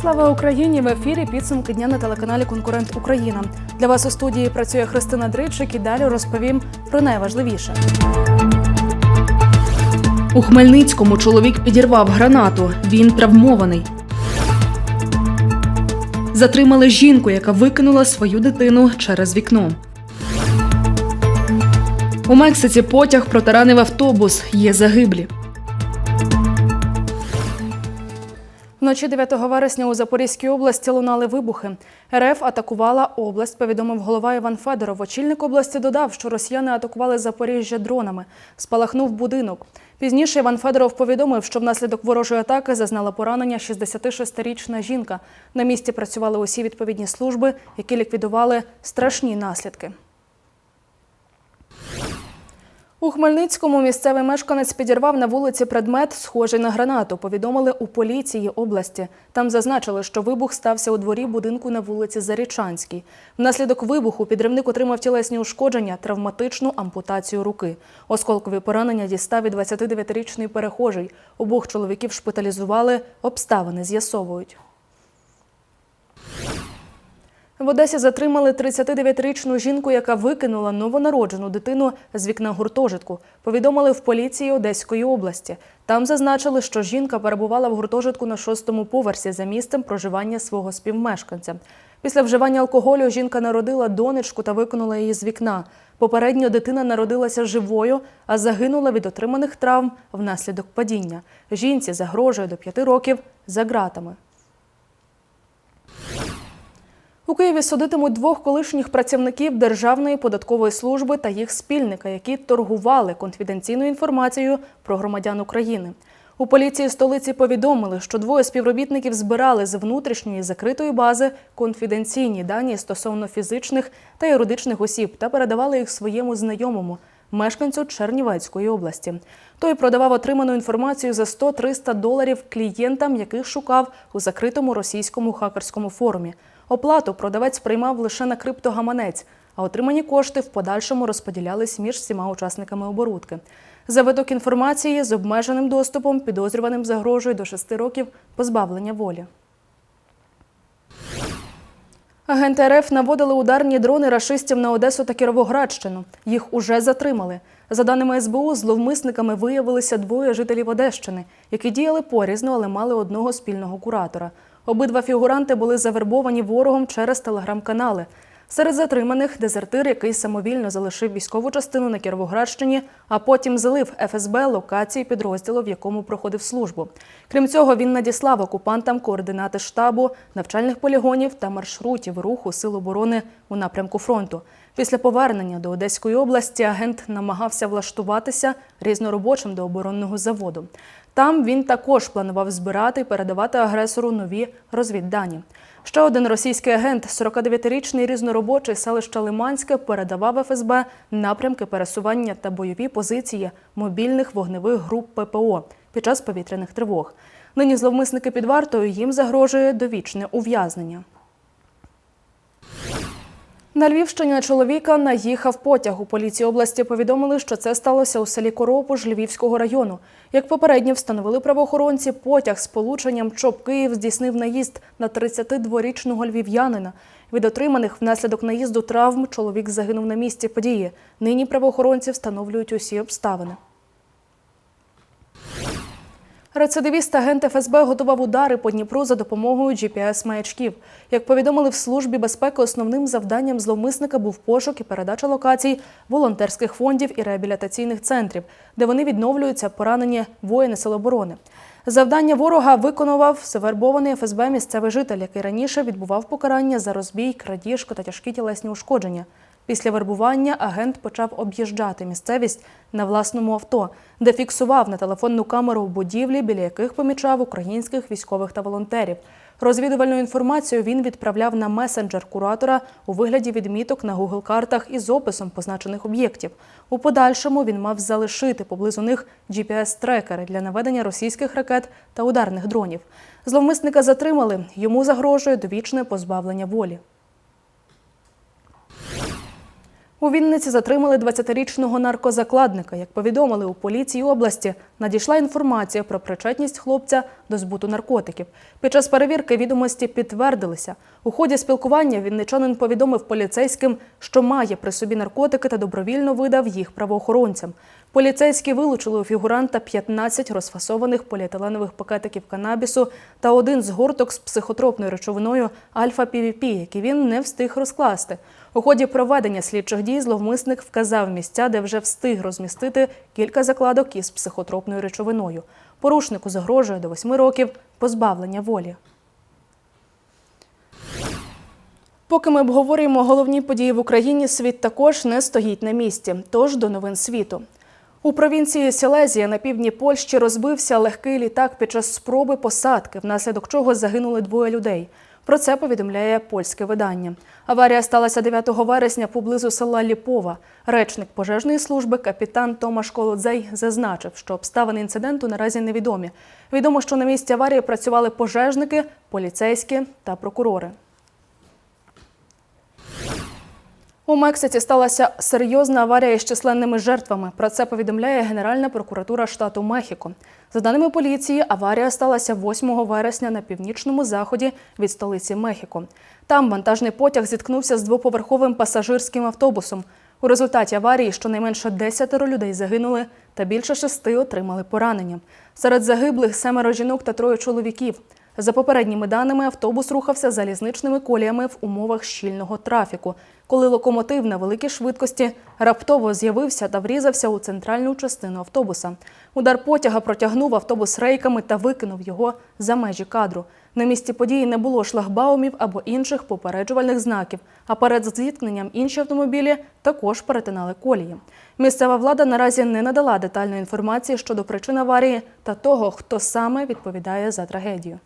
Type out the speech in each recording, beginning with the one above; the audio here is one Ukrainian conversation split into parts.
Слава Україні! В ефірі підсумки дня на телеканалі Конкурент Україна. Для вас у студії працює Христина Дричик і далі розповім про найважливіше. У Хмельницькому чоловік підірвав гранату. Він травмований. Затримали жінку, яка викинула свою дитину через вікно. У Мексиці потяг протаранив автобус. Є загиблі. Вночі 9 вересня у Запорізькій області лунали вибухи. РФ атакувала область, повідомив голова Іван Федоров. Очільник області додав, що росіяни атакували Запоріжжя дронами. Спалахнув будинок. Пізніше Іван Федоров повідомив, що внаслідок ворожої атаки зазнала поранення 66-річна жінка. На місці працювали усі відповідні служби, які ліквідували страшні наслідки. У Хмельницькому місцевий мешканець підірвав на вулиці предмет, схожий на гранату. Повідомили у поліції області. Там зазначили, що вибух стався у дворі будинку на вулиці Зарічанській. Внаслідок вибуху підривник отримав тілесні ушкодження, травматичну ампутацію руки. Осколкові поранення дістав і 29-річний перехожий. Обох чоловіків шпиталізували, обставини з'ясовують. В Одесі затримали 39-річну жінку, яка викинула новонароджену дитину з вікна гуртожитку. Повідомили в поліції Одеської області. Там зазначили, що жінка перебувала в гуртожитку на шостому поверсі за місцем проживання свого співмешканця. Після вживання алкоголю жінка народила донечку та викинула її з вікна. Попередньо дитина народилася живою, а загинула від отриманих травм внаслідок падіння. Жінці загрожує до п'яти років за ґратами. У Києві судитимуть двох колишніх працівників Державної податкової служби та їх спільника, які торгували конфіденційною інформацією про громадян України. У поліції столиці повідомили, що двоє співробітників збирали з внутрішньої закритої бази конфіденційні дані стосовно фізичних та юридичних осіб та передавали їх своєму знайомому, мешканцю Чернівецької області. Той продавав отриману інформацію за 100-300 доларів клієнтам, яких шукав у закритому російському хакерському форумі. Оплату продавець приймав лише на криптогаманець, а отримані кошти в подальшому розподілялись між всіма учасниками оборудки. За виток інформації з обмеженим доступом підозрюваним загрожує до 6 років позбавлення волі. Агенти РФ наводили ударні дрони рашистів на Одесу та Кіровоградщину. Їх уже затримали. За даними СБУ, зловмисниками виявилися двоє жителів Одещини, які діяли порізно, але мали одного спільного куратора. Обидва фігуранти були завербовані ворогом через телеграм-канали. Серед затриманих дезертир, який самовільно залишив військову частину на Кіровоградщині, а потім залив ФСБ локації підрозділу, в якому проходив службу. Крім цього, він надіслав окупантам координати штабу, навчальних полігонів та маршрутів руху Сил оборони у напрямку фронту. Після повернення до Одеської області агент намагався влаштуватися різноробочим до оборонного заводу. Там він також планував збирати і передавати агресору нові розвіддані. Ще один російський агент, 49-річний різноробочий селища Лиманське, передавав ФСБ напрямки пересування та бойові позиції мобільних вогневих груп ППО під час повітряних тривог. Нині зловмисники під вартою їм загрожує довічне ув'язнення. На Львівщині чоловіка наїхав потяг. У поліції області повідомили, що це сталося у селі Коропуш Львівського району. Як попередньо встановили правоохоронці, потяг з полученням ЧОП Київ здійснив наїзд на 32-річного львів'янина. Від отриманих внаслідок наїзду травм чоловік загинув на місці події. Нині правоохоронці встановлюють усі обставини. Рецидивіст агент ФСБ готував удари по Дніпру за допомогою GPS-маячків. Як повідомили в службі безпеки, основним завданням зловмисника був пошук і передача локацій волонтерських фондів і реабілітаційних центрів, де вони відновлюються поранені воїни Сил оборони. Завдання ворога виконував завербований ФСБ місцевий житель, який раніше відбував покарання за розбій, крадіжку та тяжкі тілесні ушкодження. Після вербування агент почав об'їжджати місцевість на власному авто, де фіксував на телефонну камеру будівлі, біля яких помічав українських військових та волонтерів. Розвідувальну інформацію він відправляв на месенджер куратора у вигляді відміток на Google картах із описом позначених об'єктів. У подальшому він мав залишити поблизу них GPS-трекери для наведення російських ракет та ударних дронів. Зловмисника затримали. Йому загрожує довічне позбавлення волі. У Вінниці затримали 20-річного наркозакладника. Як повідомили у поліції області, надійшла інформація про причетність хлопця до збуту наркотиків. Під час перевірки відомості підтвердилися. У ході спілкування вінничанин повідомив поліцейським, що має при собі наркотики та добровільно видав їх правоохоронцям. Поліцейські вилучили у фігуранта 15 розфасованих поліетиленових пакетиків канабісу та один згорток з психотропною речовиною альфа-півіпі, який він не встиг розкласти. У ході проведення слідчих дій зловмисник вказав місця, де вже встиг розмістити кілька закладок із психотропною речовиною. Порушнику загрожує до 8 років позбавлення волі. Поки ми обговорюємо головні події в Україні, світ також не стоїть на місці. Тож до новин світу. У провінції Сілезія на півдні Польщі розбився легкий літак під час спроби посадки, внаслідок чого загинули двоє людей. Про це повідомляє польське видання. Аварія сталася 9 вересня поблизу села Ліпова. Речник пожежної служби капітан Томаш Колодзей зазначив, що обставини інциденту наразі невідомі. Відомо, що на місці аварії працювали пожежники, поліцейські та прокурори. У Мексиці сталася серйозна аварія із численними жертвами. Про це повідомляє Генеральна прокуратура штату Мехіко. За даними поліції, аварія сталася 8 вересня на північному заході від столиці Мехіко. Там вантажний потяг зіткнувся з двоповерховим пасажирським автобусом. У результаті аварії щонайменше 10 людей загинули та більше шести отримали поранення. Серед загиблих семеро жінок та троє чоловіків. За попередніми даними, автобус рухався залізничними коліями в умовах щільного трафіку, коли локомотив на великій швидкості раптово з'явився та врізався у центральну частину автобуса. Удар потяга протягнув автобус рейками та викинув його за межі кадру. На місці події не було шлагбаумів або інших попереджувальних знаків. А перед зіткненням інші автомобілі також перетинали колії. Місцева влада наразі не надала детальної інформації щодо причин аварії та того, хто саме відповідає за трагедію.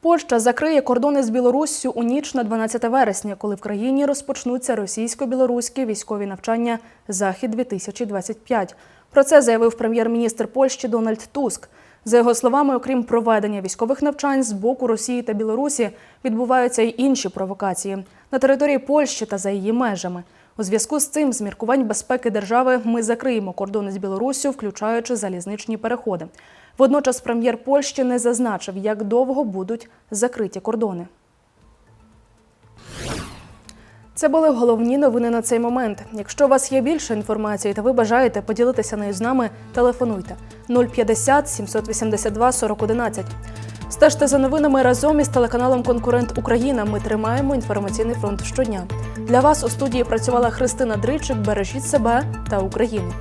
Польща закриє кордони з Білоруссю у ніч на 12 вересня, коли в країні розпочнуться російсько-білоруські військові навчання Захід 2025 Про це заявив прем'єр-міністр Польщі Дональд Туск. За його словами, окрім проведення військових навчань з боку Росії та Білорусі, відбуваються й інші провокації на території Польщі та за її межами. У зв'язку з цим, з міркувань безпеки держави, ми закриємо кордони з Білоруссю, включаючи залізничні переходи. Водночас прем'єр Польщі не зазначив, як довго будуть закриті кордони. Це були головні новини на цей момент. Якщо у вас є більше інформації та ви бажаєте поділитися нею з нами, телефонуйте 050 782 4011. Стежте за новинами разом із телеканалом Конкурент Україна. Ми тримаємо інформаційний фронт щодня. Для вас у студії працювала Христина Дричик. Бережіть себе та Україну.